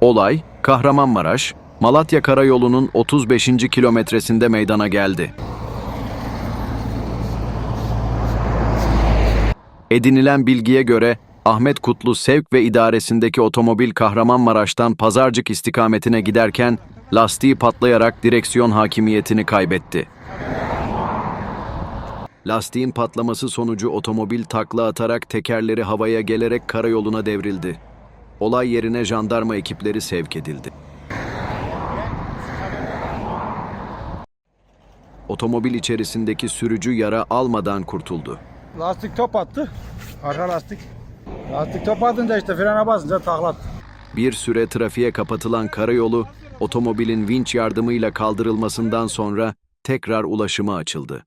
Olay, Kahramanmaraş, Malatya Karayolu'nun 35. kilometresinde meydana geldi. Edinilen bilgiye göre Ahmet Kutlu Sevk ve idaresindeki otomobil Kahramanmaraş'tan Pazarcık istikametine giderken lastiği patlayarak direksiyon hakimiyetini kaybetti. Lastiğin patlaması sonucu otomobil takla atarak tekerleri havaya gelerek karayoluna devrildi. Olay yerine jandarma ekipleri sevk edildi. Otomobil içerisindeki sürücü yara almadan kurtuldu. Lastik top attı. Arka lastik. Lastik top atınca işte frene basınca taklattı. Bir süre trafiğe kapatılan karayolu, otomobilin vinç yardımıyla kaldırılmasından sonra tekrar ulaşıma açıldı.